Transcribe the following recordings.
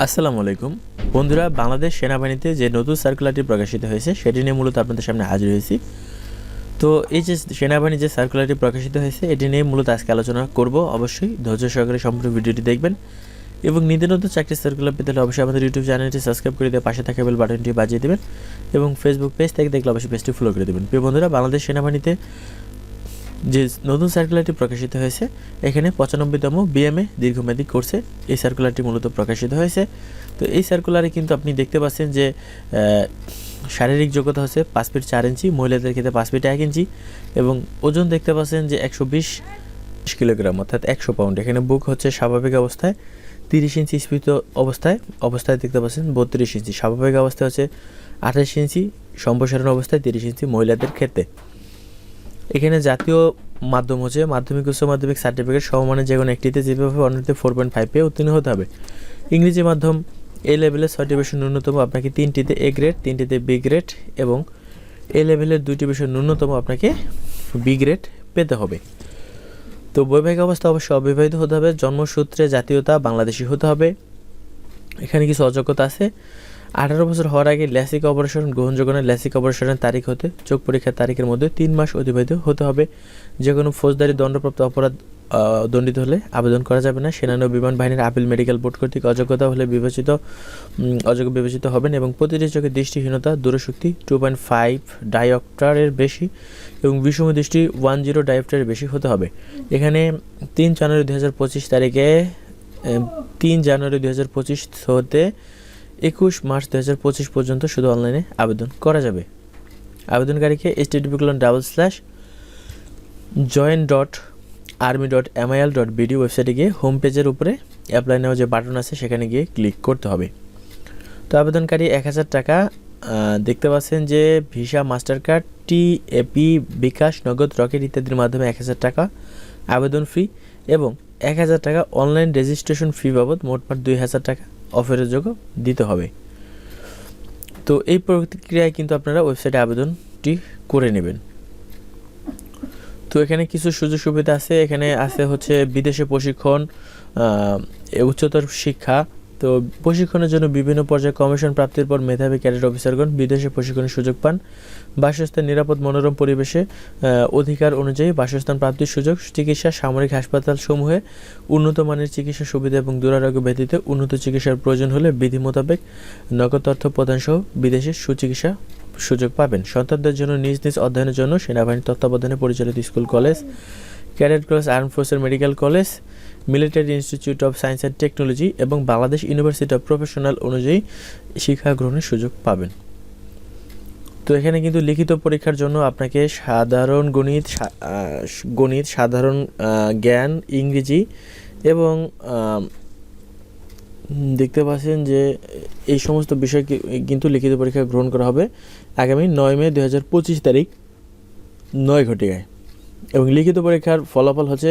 আসসালামু আলাইকুম। বন্ধুরা, বাংলাদেশ সেনাবাহিনীতে যে নতুন সার্কুলারটি প্রকাশিত হয়েছে, সেটি নিয়ে মূলত আপনাদের সামনে হাজির হয়েছি। তো এই যে সেনাবাহিনী যে সার্কুলারটি প্রকাশিত হয়েছে, এটি নিয়ে মূলত আজকে আলোচনা করব। অবশ্যই ধৈর্য সহকারে সম্পূর্ণ ভিডিওটি দেখবেন। এবং নিত্য নতুন চাকরি সার্কুলার পেতে হলে অবশ্যই আমাদের ইউটিউব চ্যানেলটি সাবস্ক্রাইব করে দিয়ে পাশে থাকা বেল বাটনটি বাজিয়ে দেবেন। এবং ফেসবুক পেজ থেকে দেখলে অবশ্যই পেজটি ফলো করে দেবেন। প্রিয় বন্ধুরা, বাংলাদেশ সেনাবাহিনীতে যে নতুন সার্কুলারটি প্রকাশিত হয়েছে, এখানে পঁচানব্বইতম বিএমএ দীর্ঘমেয়াদী কোর্সে এই সার্কুলারটি মূলত প্রকাশিত হয়েছে। তো এই সার্কুলারে কিন্তু আপনি দেখতে পাচ্ছেন যে শারীরিক যোগ্যতা হচ্ছে পাঁচ ফিট চার ইঞ্চি, মহিলাদের ক্ষেত্রে পাঁচ ফিট এক ইঞ্চি এবং ওজন দেখতে পাচ্ছেন যে একশো বিশ কিলোগ্রাম, অর্থাৎ একশো পাউন্ড এখানে বুক হচ্ছে স্বাভাবিক অবস্থায় তিরিশ ইঞ্চি স্ফীত অবস্থায় অবস্থায় দেখতে পাচ্ছেন বত্রিশ ইঞ্চি। স্বাভাবিক অবস্থায় হচ্ছে আঠাশ ইঞ্চি, সম্প্রসারণ অবস্থায় তিরিশ ইঞ্চি মহিলাদের ক্ষেত্রে। এখানে জাতীয় মাধ্যম হচ্ছে মাধ্যমিক, উচ্চ মাধ্যমিক সার্টিফিকেট সমমানের যে কোনো একটিতে যেভাবে অন্যতে ফোর পয়েন্ট ফাইভ উত্তীর্ণ হতে হবে। ইংরেজি মাধ্যম এ লেভেলের ছয়টি বিষয় ন্যূনতম আপনাকে তিনটিতে এ গ্রেড তিনটিতে বি গ্রেড এবং এ লেভেলের দুইটি বিষয় ন্যূনতম আপনাকে বি গ্রেড পেতে হবে। তো বৈবাহিক অবস্থা অবশ্যই অবিবাহিত হতে হবে, জন্মসূত্রে জাতীয়তা বাংলাদেশি হতে হবে। এখানে কিছু অযোগ্যতা আছে। আঠারো বছর হওয়ার আগে ল্যাসিক অপারেশন গ্রহণযোগ্য ল্যাসিক অপারেশনের তারিখ হতে চোখ পরীক্ষার তারিখের মধ্যে তিন মাস অতিবাহিত হতে হবে। যে কোনো ফৌজদারি দণ্ডপ্রাপ্ত অপরাধ দণ্ডিত হলে আবেদন করা যাবে না। সেনানো বিমান বাহিনীর আপিল মেডিকেল বোর্ড কর্তৃক অযোগ্যতা হলে বিবেচিত অযোগ্য বিবেচিত হবেন এবং প্রতিটি চোখে দৃষ্টিহীনতা, দূরশক্তি টু পয়েন্ট ফাইভ ডাইঅক্টারের বেশি এবং বিষম দৃষ্টি ওয়ান জিরো ডাইঅক্টারের বেশি হতে হবে। এখানে তিন জানুয়ারি দু হাজার পঁচিশ তারিখে তিন জানুয়ারি দু হাজার পঁচিশ হতে একুশ মার্চ দু হাজার পঁচিশ পর্যন্ত শুধু অনলাইনে আবেদন করা যাবে। আবেদনকারীকে H colon double slash join dot army dot MIL dot BD ওয়েবসাইটে গিয়ে হোম পেজের উপরে অ্যাপ্লাই নেওয়া যে বাটন আছে, সেখানে গিয়ে ক্লিক করতে হবে। তো আবেদনকারী এক হাজার টাকা দেখতে পাচ্ছেন যে ভিসা মাস্টার কার্ড টি এপি বিকাশ, নগদ, রকেট ইত্যাদির মাধ্যমে এক হাজার টাকা আবেদন ফি এবং এক হাজার টাকা অনলাইন রেজিস্ট্রেশন ফি বাবদ মোটমাট দুই হাজার টাকা। অফেরযোগ্য দিতে হবে। তো এই প্রক্রিয়ায় কিন্তু আপনারা ওয়েবসাইটে আবেদনটি করে নেবেন। তো এখানে কিছু সুযোগ সুবিধা আছে। এখানে আছে হচ্ছে বিদেশে প্রশিক্ষণ উচ্চতর শিক্ষা তো প্রশিক্ষণের জন্য বিভিন্ন পর্যায়ে কমিশন প্রাপ্তির পর মেধাবী ক্যাডেট অফিসারগণ বিদেশে প্রশিক্ষণের সুযোগ পান। বাসস্থান নিরাপদ মনোরম পরিবেশে অধিকার অনুযায়ী বাসস্থান প্রাপ্তির সুযোগ, চিকিৎসা, সামরিক হাসপাতাল সমূহে উন্নত মানের চিকিৎসা সুবিধা এবং দুরারোগ্য ব্যতীত উন্নত চিকিৎসার প্রয়োজন হলে বিধি মোতাবেক নগদ অর্থ প্রদান সহ বিদেশে সুচিকিৎসা সুযোগ পাবেন। সন্তানদের জন্য নিজ নিজ অধ্যয়নের জন্য সেনাবাহিনীর তত্ত্বাবধানে পরিচালিত school, college cadet college arm ফোর্সের medical college, military institute of science and technology এবং বাংলাদেশ ইউনিভার্সিটি অফ প্রফেশনাল অনুযায়ী শিক্ষা গ্রহণের সুযোগ পাবেন। তো এখানে কিন্তু লিখিত পরীক্ষার জন্য আপনাকে সাধারণ গণিত গণিত, সাধারণ জ্ঞান, ইংরেজি এবং দেখতে পাচ্ছেন যে এই সমস্ত বিষয় কিন্তু লিখিত পরীক্ষা গ্রহণ করা হবে আগামী নয় মে দু হাজার পঁচিশ তারিখ, নয় ঘটিকায়। এবং লিখিত পরীক্ষার ফলাফল হচ্ছে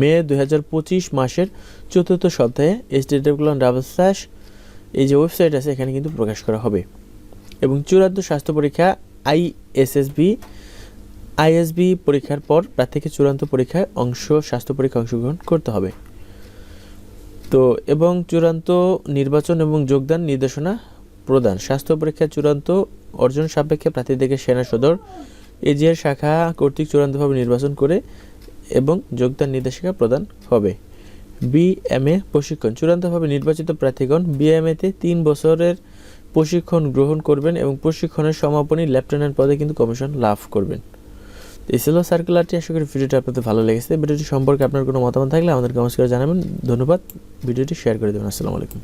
মে দু হাজার পঁচিশ মাসের চতুর্থ সপ্তাহে এসডিডব্লিউন ডাবল স্ল্যাশ এই যে ওয়েবসাইট আছে, এখানে কিন্তু প্রকাশ করা হবে। এবং চূড়ান্ত স্বাস্থ্য পরীক্ষা আইএসএসবি আইএসবি পরীক্ষার পর প্রার্থীকে চূড়ান্ত পরীক্ষায় অংশ, স্বাস্থ্য পরীক্ষা অংশগ্রহণ করতে হবে। তো, এবং চূড়ান্ত নির্বাচন এবং যোগদান নির্দেশনা প্রদান। স্বাস্থ্য পরীক্ষার চূড়ান্ত অর্জন সাপেক্ষে প্রার্থীদেরকে সেনা সদর এজিআর শাখা কর্তৃক চূড়ান্তভাবে নির্বাচন করে এবং যোগদান নির্দেশিকা প্রদান হবে। বিএমএ প্রশিক্ষণ। চূড়ান্তভাবে নির্বাচিত প্রার্থীগণ বিএমএতে তিন বছরের প্রশিক্ষণ গ্রহণ করবেন এবং প্রশিক্ষণের সমাপনী লেফটেন্যান্ট পদে কিন্তু কমিশন লাভ করবেন। এই ছিল সার্কুলারটি আশা করি ভিডিওটি আপনাদের ভালো লেগেছে। ভিডিওটি সম্পর্কে আপনার কোনো মতামত থাকলে আমাদের কমেন্টস করে জানাবেন। ধন্যবাদ। ভিডিওটি শেয়ার করে দেবেন। আসসালামু আলাইকুম।